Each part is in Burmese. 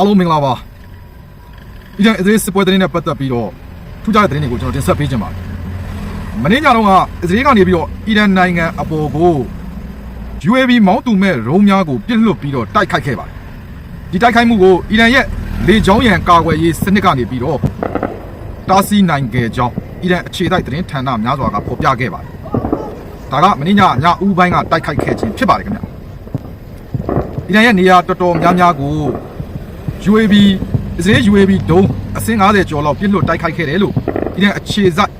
အားလုံးမင်္ဂလာပါဒီနေ့အစ္စရေးစစ်ပွဲသတင်းနဲ့ပတ်သက်ပြီးတော့ထူးခြားတဲ့သတင်းတွေကိုကျွန်တော်တင်ဆက်ပေးခြင်းပါတယ်မနေ့ညတော့ကအစ္စရေးကနေပြီးတော့အီရန်နိုင်ငံအပေါ်ကို UAV မောင်းသူမဲ့ရုံးများကိုပြစ်လွတ်ပြီးတော့တိုက်ခိုက်ခဲ့ပါတယ်ဒီတိုက်ခိုက်မှုကိုအီရန်ရဲ့လေကြောင်းရန်ကာကွယ်ရေးစနစ်ကနေပြီးတော့တားဆီးနိုင်ခဲ့ကြောင်းအီရန်အခြေတိုက်သတင်းဌာနများစွာကဖော်ပြခဲ့ပါတယ်ဒါကမနေ့ညညဦးပိုင်းကတိုက်ခိုက်ခဲ့ခြင်းဖြစ်ပါတယ်ခင်ဗျအီရန်ရဲ့နေရာတော်တော်များများကို UAV အစ္စရေး UAV ဒုံးအစင်း90ကျော်လောက်ပြစ်လွတ်တိုက်ခိုက်ခဲ့တယ်လို့အီရန်အခြေစိုက်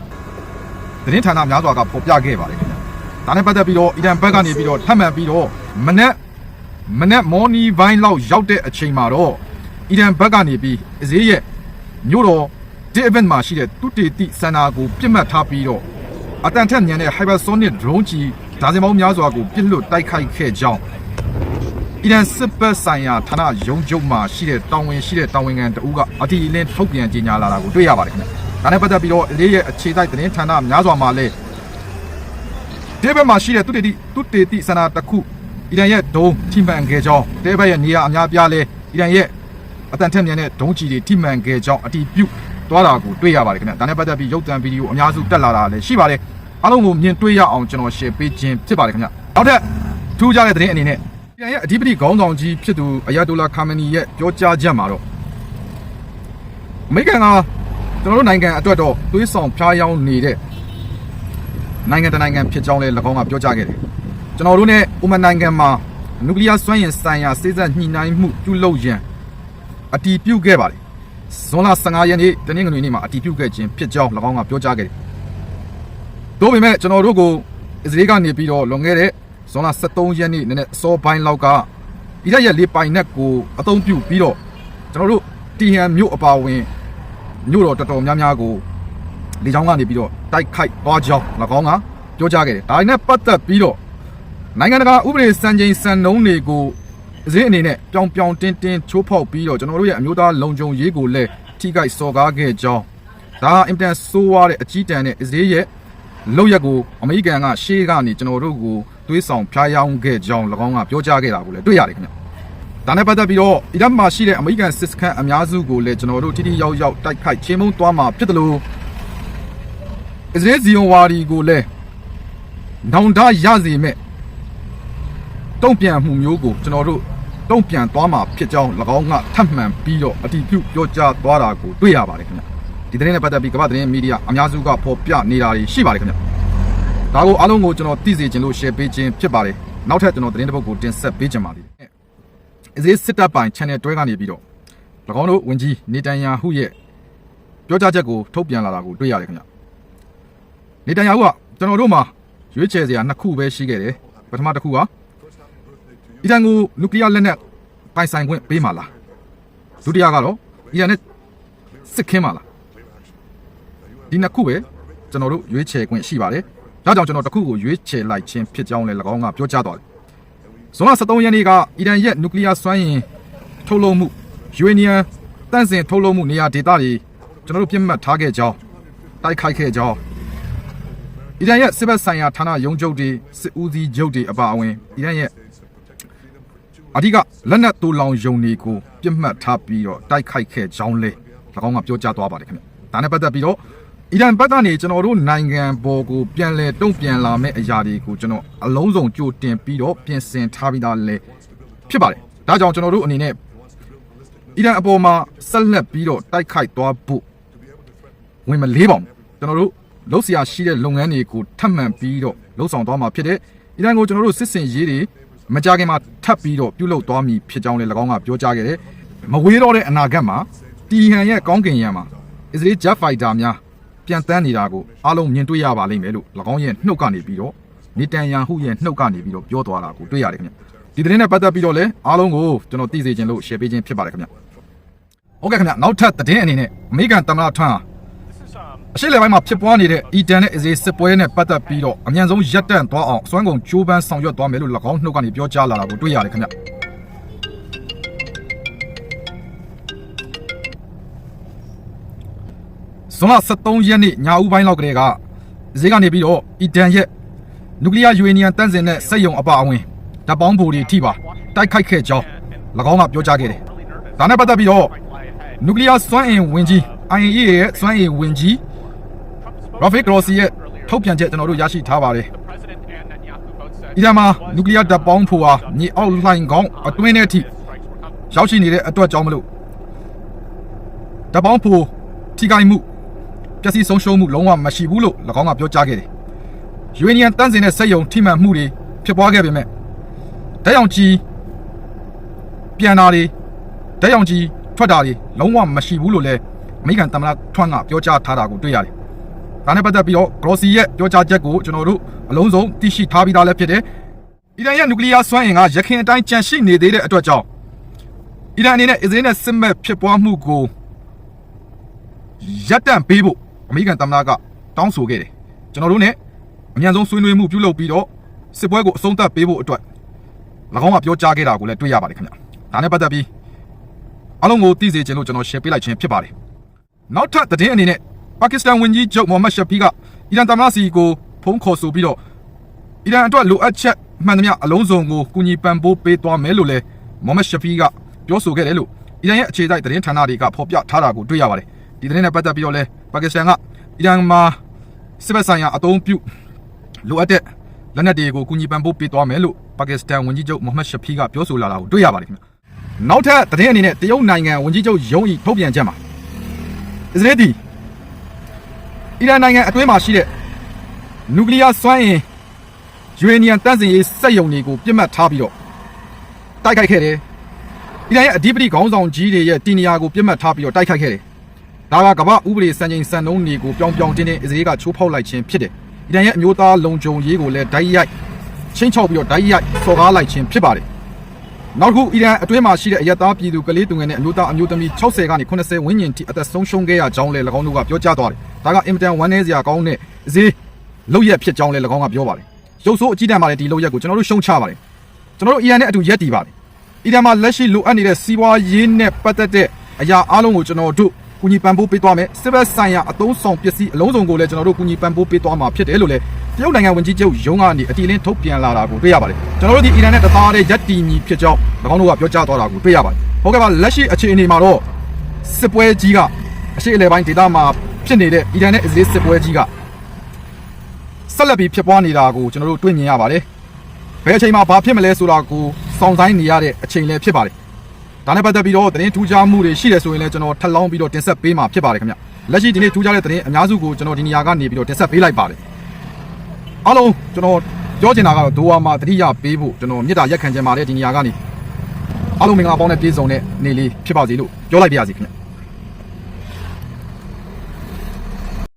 သတင်းဌာနများစွာကဖော်ပြခဲ့ပါတယ်ခင်ဗျ။ဒါနဲ့ပတ်သက်ပြီးတော့အီရန်ဘက်ကနေပြီးတော့ထပ်မံပြီးတော့မနက်မနက်မော်နီဘိုင်းလောက်ရောက်တဲ့အချိန်မှာတော့အီရန်ဘက်ကနေပြီးအစ္စရေးရဲ့မြို့တော်ဒီအဗန်မှာရှိတဲ့တူတေတိစန္နာကိုပြစ်မှတ်ထားပြီးတော့အတန်ထက်မြန်တဲ့ hypersonic drone ကြီးဒါဇင်ပေါင်းများစွာကိုပြစ်လွတ်တိုက်ခိုက်ခဲ့ကြောင်း အီရန်စစ်ဘက်ဆိုင်ရာဌာနရုံးချုပ်မှာရှိတဲ့တာဝန်ရှိတဲ့တာဝန်ခံတဦးကအတီလင်းထုတ်ပြန်ကြေညာလာတာကိုတွေ့ရပါတယ်ခင်ဗျ။ဒါနဲ့ပတ်သက်ပြီးတော့အလေးရဲ့အခြေတိုက်သတင်းဌာနများစွာမှာလည်းဒီဘက်မှာရှိတဲ့သူတေတိသူတေတိစန္ဒတစ်ခုအီရန်ရဲ့ဒုံးထိမှန်ခဲ့ကြောင်းဒီဘက်ရဲ့နေရာအများပြားလဲအီရန်ရဲ့အတန်ထက်မြန်တဲ့ဒုံးကြီးတွေထိမှန်ခဲ့ကြောင်းအတီးပြုတ်သွားတာကိုတွေ့ရပါတယ်ခင်ဗျ။ဒါနဲ့ပတ်သက်ပြီးရုပ်သံဗီဒီယိုအများစုတက်လာတာလည်းရှိပါတယ်။အားလုံးကိုမြင်တွေ့ရအောင်ကျွန်တော် share ပေးခြင်းဖြစ်ပါတယ်ခင်ဗျ။နောက်ထပ်ထူးခြားတဲ့သတင်းအနေနဲ့ ပြန်ရဲ့အဓိပတိခေါင်းဆောင်ကြီးဖြစ်သူအယာတိုလာခါမနီရဲ့ပြောကြားချက်မှာတော့အမေရိကန်ကကျွန်တော်တို့နိုင်ငံအတွက်တော့သွေးဆောင်ဖျားယောင်းနေတဲ့နိုင်ငံတနိုင်ငံဖြစ်ကြောင်းလည်း၎င်းကပြောကြားခဲ့တယ်ကျွန်တော်တို့ ਨੇ ဥမနိုင်ငံမှာနျူကလ িয়ার စွမ်းအင်ဆိုင်ရာစိစက်ညှိနှိုင်းမှုပြုလုပ်ရန်အတည်ပြုခဲ့ပါတယ်ဇွန်လ15ရက်နေ့တနင်္ဂနွေနေ့မှာအတည်ပြုခဲ့ခြင်းဖြစ်ကြောင်း၎င်းကပြောကြားခဲ့တယ်။ဒါပေမဲ့ကျွန်တော်တို့ကိုအစ္စရေးကနေပြီးတော့လွန်ခဲ့တဲ့ ဇွန်လ23ရက်နေ့နည်းနည်းအစောပိုင်းလောက်ကဣရရဲ့လေပိုင်နက်ကိုအသုံးပြုပြီးတော့ကျွန်တော်တို့တီဟန်မြို့အပါအဝင်မြို့တော်တော်တော်များများကိုလေကြောင်းကနေပြီးတော့တိုက်ခိုက်သွားကြောင်း၎င်းကပြောကြားခဲ့တယ်။ဒါနဲ့ပတ်သက်ပြီးတော့နိုင်ငံတကာဥပဒေစံချိန်စံနှုန်းတွေကိုအစည်းအနေနဲ့ပြောင်ပြောင်တင်းတင်းချိုးဖောက်ပြီးတော့ကျွန်တော်တို့ရဲ့အမျိုးသားလုံခြုံရေးကိုလည်းထိခိုက်စော်ကားခဲ့ကြောင်းဒါဟာအင်တန်ဆိုးဝါးတဲ့အကြီးတန်းတဲ့အစည်းရဲ့လောက်ရက်ကိုအမေရိကန်ကရှေ့ကနေကျွန်တော်တို့ကို သွေးဆောင်ဖျားယောင်းခဲ့ကြောင်း၎င်းကပြောကြားခဲ့တာကိုလည်းတွေ့ရတယ်ခင်ဗျ။ဒါနဲ့ပတ်သက်ပြီးတော့အီရတ်မှာရှိတဲ့အမေရိကန်စစ်စခန်းအများစုကိုလည်းကျွန်တော်တို့ထိထိရောက်ရောက်တိုက်ခိုက်ချင်းမုံသွားမှာဖြစ်တယ်လို့အစ္စရေးဇီယွန်ဝါဒီကိုလည်းနောင်တရစေမဲ့တုံ့ပြန်မှုမျိုးကိုကျွန်တော်တို့တုံ့ပြန်သွားမှာဖြစ်ကြောင်း၎င်းကထပ်မံပြီးတော့အတည်ပြုပြောကြားသွားတာကိုတွေ့ရပါတယ်ခင်ဗျ။ဒီသတင်းနဲ့ပတ်သက်ပြီးကမ္ဘာသတင်းမီဒီယာအများစုကဖော်ပြနေတာတွေရှိပါတယ်ခင်ဗျ။ ဒါကိုအားလုံးကိုကျွန်တော်သိစေချင်လို့ share ပေးခြင်းဖြစ်ပါတယ်။နောက်ထပ်ကျွန်တော်သတင်းတစ်ပုဒ်ကိုတင်ဆက်ပေးချင်ပါသေးတယ်။အစ္စရေးစစ်တပ်ပိုင် channel တွဲကနေပြီးတော့၎င်းတို့ဝင်ကြီးနေတန်ယာဟုရဲ့ပြောကြားချက်ကိုထုတ်ပြန်လာတာကိုတွေ့ရတယ်ခင်ဗျ။နေတန်ယာဟုကကျွန်တော်တို့မှာရွေးချယ်စရာနှစ်ခုပဲရှိခဲ့တယ်။ပထမတစ်ခုကအီရန်ကိုနျူကလ িয়ার လက်နက်ပိုင်ဆိုင်ခွင့်ပေးမှာလား။ဒုတိယကတော့အီရန်နဲ့စစ်ခင်းမှာလား။ဒီနှစ်ခုပဲကျွန်တော်တို့ရွေးချယ်ခွင့်ရှိပါတယ်။ ဒါကြောင့်ကျွန်တော်တစ်ခုကိုရွေးချယ်လိုက်ခြင်းဖြစ်ကြောင်းလည်း၎င်းကပြောကြားသွားတယ်။ဇွန်လ23ရက်နေ့ကအီရန်ရဲ့နျူကလ িয়ার စွမ်းအင်ထုတ်လုပ်မှုယူရေနီယံတန့်စင်ထုတ်လုပ်မှုနေရာဒေသတွေကျွန်တော်တို့ပြစ်မှတ်ထားခဲ့ကြောင်းတိုက်ခိုက်ခဲ့ကြောင်းအီရန်ရဲ့စစ်ဘက်ဆိုင်ရာဌာနရုံးချုပ်တွေစစ်ဦးစီးချုပ်တွေအပါအဝင်အီရန်ရဲ့အဓိကလက်နက်တူလောင်ယုံတွေကိုပြစ်မှတ်ထားပြီးတော့တိုက်ခိုက်ခဲ့ကြောင်းလဲ၎င်းကပြောကြားသွားပါတယ်ခင်ဗျ။ဒါနဲ့ပတ်သက်ပြီးတော့ အီရန်ဘက်ကနေကျွန်တော်တို့နိုင်ငံပေါ်ကိုပြန်လဲတုံ့ပြန်လာမယ့်အရာတွေကိုကျွန်တော်အလုံးစုံကြိုတင်ပြီးတော့ပြင်ဆင်ထားပြီးသားလဲဖြစ်ပါတယ်။ဒါကြောင့်ကျွန်တော်တို့အနေနဲ့အီရန်အပေါ်မှာဆက်လက်ပြီးတော့တိုက်ခိုက်သွားဖို့ဝင်မလေးပါဘူး။ကျွန်တော်တို့လှုပ်ရှားရှိတဲ့လုပ်ငန်းတွေကိုထပ်မံပြီးတော့လှုပ်ဆောင်သွားမှာဖြစ်တဲ့အီရန်ကိုကျွန်တော်တို့စစ်စင်ရေးတွေမကြခင်မှာထပ်ပြီးတော့ပြုလုပ်သွားမည်ဖြစ်ကြောင်းလည်း၎င်းကပြောကြားခဲ့တယ်။မဝေးတော့တဲ့အနာဂတ်မှာတီဟန်ရဲ့ကောင်းကင်ယံမှာအစ္စရေးဂျက်ဖိုက်တာများ ပြန်တန်းနေတာကိုအားလုံးမြင်တွေ့ရပါလိမ့်မယ်လို့၎င်းရဲ့နှုတ်ကနေပြီးတော့နေတန်ယန်ဟုရဲ့နှုတ်ကနေပြီးတော့ပြောသွားတာကိုတွေ့ရတယ်ခင်ဗျ။ဒီသတင်းနဲ့ပတ်သက်ပြီးတော့လည်းအားလုံးကိုကျွန်တော်သိစေချင်လို့ share ပေးခြင်းဖြစ်ပါတယ်ခင်ဗျ။ဟုတ်ကဲ့ခင်ဗျနောက်ထပ်သတင်းအနေနဲ့အမေရိကန်သမ္မတထရန့်အရှိလေပိုင်းမှာဖြစ်ပွားနေတဲ့အီတန်နဲ့အစ္စရေးစစ်ပွဲနဲ့ပတ်သက်ပြီးတော့အမြန်ဆုံးရပ်တန့်သွားအောင်အစွမ်းကုန်ကြိုးပမ်းဆောင်ရွက်သွားမယ်လို့၎င်းနှုတ်ကနေပြောကြားလာတာကိုတွေ့ရတယ်ခင်ဗျ ဇွန်လ23ရက်နေ့ညဦးပိုင်းလောက်ကလေးကဈေးကနေပြီးတော့အီတန်ရဲ့နျူကလ িয়ার ယူရေနီယံတန့်စင်တဲ့စက်ယုံအပါအဝင်ဓာတ်ပေါင်းဘူတွေထိပါတိုက်ခိုက်ခဲ့ကြောင်း၎င်းကပြောကြားခဲ့တယ် ဒါနဲ့ပတ်သက်ပြီးတော့နျူကလ িয়ার စွမ်းအင်ဝင်ကြီး IAEA ရဲ့စွမ်းအင်ဝင်ကြီး Rafiq Grossi ရဲ့ထုတ်ပြန်ချက်ကျွန်တော်တို့ရရှိထားပါတယ်။ဒီမှာနျူကလ িয়ার တပ်ပေါင်းဖို့ဟာမြေအောက်လှိုင်းကောင်းအတွင်းထဲအထိရောက်ရှိနေတဲ့အတွက်ကြောင့်မလို့တပ်ပေါင်းဖို့ထိခိုက်မှု ပျက်စီးဆုံးရှုံးမှုလုံးဝမရှိဘူးလို့၎င်းကပြောကြားခဲ့တယ်။ Uranium တန်းစင်တဲ့စက်ယုံထိမှန်မှုတွေဖြစ်ပွားခဲ့ပေမဲ့ဓာတ်ရောင်ကြီးပြန်တာတွေဓာတ်ရောင်ကြီးထွက်တာတွေလုံးဝမရှိဘူးလို့လည်းအမေရိကန်သမ္မတထွန်းကပြောကြားထားတာကိုတွေ့ရတယ်။ဒါနဲ့ပတ်သက်ပြီးတော့ Grossi ရဲ့ပြောကြားချက်ကိုကျွန်တော်တို့အလုံးစုံသိရှိထားပြီးသားလည်းဖြစ်တယ်။အီရန်ရဲ့နျူကလ িয়ার စွမ်းအင်ကရခိုင်အတိုင်းကြန့်ရှိနေသေးတဲ့အတွက်ကြောင့်အီရန်အနေနဲ့အစ္စရေးနဲ့စစ်မဲ့ဖြစ်ပွားမှုကိုရပ်တန့်ပေးဖို့ အမေရိကန်သမ္မတကတောင်းဆိုခဲ့တယ်။ကျွန်တော်တို့ ਨੇ အမြန်ဆုံးဆွေးနွေးမှုပြုလုပ်ပြီးတော့စစ်ပွဲကိုအဆုံးသတ်ပေးဖို့အတွက်၎င်းကပြောကြားခဲ့တာကိုလည်းတွေ့ရပါတယ်ခင်ဗျ။ဒါနဲ့ပတ်သက်ပြီးအလုံးကိုသိစေချင်လို့ကျွန်တော် share ပေးလိုက်ခြင်းဖြစ်ပါတယ်။နောက်ထပ်သတင်းအနေနဲ့ပါကစ္စတန်ဝန်ကြီးချုပ်မိုဟမ္မဒ်ရှဖီကအီရန်သမ္မတစီကိုဖုန်းခေါ်ဆိုပြီးတော့အီရန်အတွက်လိုအပ်ချက်မှန်သမျှအလုံးစုံကိုကူညီပံ့ပိုးပေးသွားမယ်လို့လည်းမိုဟမ္မဒ်ရှဖီကပြောဆိုခဲ့တယ်လို့အီရန်ရဲ့အခြေစိုက်သတင်းဌာနတွေကဖော်ပြထားတာကိုတွေ့ရပါတယ်။ ဒီသတင်းနဲ့ပတ်သက်ပြီးတော့လည်းပါကစ္စတန်ကအီရန်မှာစစ်ဘက်ဆိုင်ရာအသုံးပြုလိုအပ်တဲ့လက်နက်တွေကိုကူညီပံ့ပိုးပေးသွားမယ်လို့ပါကစ္စတန်ဝန်ကြီးချုပ်မိုဟမ္မဒ်ရှဖီကပြောဆိုလာတာကိုတွေ့ရပါတယ်ခင်ဗျ။နောက်ထပ်သတင်းအနေနဲ့တရုတ်နိုင်ငံဝန်ကြီးချုပ်ယုံဤထုတ်ပြန်ချက်မှာအစ္စရေးဒီအီရန်နိုင်ငံအတွင်းမှာရှိတဲ့နျူကလ িয়ার စွမ်းအင်ယူရေနီယံတန့်စင်ရေးစက်ရုံတွေကိုပြစ်မှတ်ထားပြီးတော့တိုက်ခိုက်ခဲ့တယ်။အီရန်ရဲ့အဓိပတိခေါင်းဆောင်ကြီးတွေရဲ့တီနီယာကိုပြစ်မှတ်ထားပြီးတော့တိုက်ခိုက်ခဲ့တယ်။ ဒါကကမ္ဘာဥပဒေစံချိန်စံနှုန်းတွေကိုပြောင်းပြောင်းတင်းတင်းအစ္စရေးကချိုးဖောက်လိုက်ခြင်းဖြစ်တယ်။အီရန်ရဲ့အမျိုးသားလုံခြုံရေးကိုလည်းဓာတ်ရိုက်ချင်းချောက်ပြီးတော့ဓာတ်ရိုက်စော်ကားလိုက်ခြင်းဖြစ်ပါတယ်။နောက်တစ်ခုအီရန်အတွင်းမှာရှိတဲ့အယက်သားပြည်သူကလေးသူငယ်နဲ့အမျိုးသားအမျိုးသမီး60ကနေ80ဝန်းကျင်ထိအသက်ဆုံးရှုံးခဲ့ရကြောင်းလည်း၎င်းတို့ကပြောကြားသွားတယ်။ဒါကအင်မတန်ဝမ်းနည်းစရာကောင်းတဲ့ဈေးလောက်ရက်ဖြစ်ကြောင်းလည်း၎င်းကပြောပါတယ်။ရုပ်ဆိုးအကြည့်တမ်းပါလေဒီလောက်ရက်ကိုကျွန်တော်တို့ရှုံချပါတယ်။ကျွန်တော်တို့အီရန်နဲ့အတူရက်တည်ပါတယ်။အီရန်မှာလက်ရှိလိုအပ်နေတဲ့စီးပွားရေးနဲ့ပတ်သက်တဲ့အရာအလုံးကိုကျွန်တော်တို့ ကူညီပံ့ပိုးပေးသွားမယ်။စစ်ဘက်ဆိုင်ရာအသုံးဆောင်ပစ္စည်းအလုံးစုံကိုလည်းကျွန်တော်တို့ကူညီပံ့ပိုးပေးသွားမှာဖြစ်တယ်လို့လည်းတရုတ်နိုင်ငံဝန်ကြီးချုပ်ယုံကနေအတီလင်းထုတ်ပြန်လာတာကိုတွေ့ရပါတယ်။ကျွန်တော်တို့ဒီအီရန်နဲ့တသားတဲ့ရက်တည်မီဖြစ်ကြောင်း၎င်းတို့ကပြောကြားသွားတာကိုတွေ့ရပါတယ်။ဟုတ်ကဲ့ပါလက်ရှိအခြေအနေမှာတော့စစ်ပွဲကြီးကအရှိအလဲပိုင်းဒေသမှာဖြစ်နေတဲ့အီရန်နဲ့အစ္စရေးစစ်ပွဲကြီးကဆက်လက်ပြီးဖြစ်ပွားနေတာကိုကျွန်တော်တို့တွေ့မြင်ရပါတယ်။ဘယ်အချိန်မှာဘာဖြစ်မလဲဆိုတာကိုစောင့်ဆိုင်နေရတဲ့အချိန်လည်းဖြစ်ပါတယ်။ ဒါနဲ့ပတ်သက်ပြီးတော့သတင်းထူးခြားမှုတွေရှိတယ်ဆိုရင်လည်းကျွန်တော်ထပ်လောင်းပြီးတော့တင်ဆက်ပေးမှာဖြစ်ပါတယ်ခင်ဗျ။လက်ရှိဒီနေ့ထူးခြားတဲ့သတင်းအများစုကိုကျွန်တော်ဒီနေရာကနေပြီးတော့တင်ဆက်ပေးလိုက်ပါတယ်။အားလုံးကျွန်တော်ပြောချင်တာကတော့ဒိုဝါမှာတတိယပေးဖို့ကျွန်တော်မြစ်တာရက်ခံချင်ပါတယ်ဒီနေရာကနေအားလုံးမင်္ဂလာပေါင်းနဲ့ပြည့်စုံတဲ့နေ့လေးဖြစ်ပါစေလို့ပြောလိုက်ပါရစေခင်ဗျ။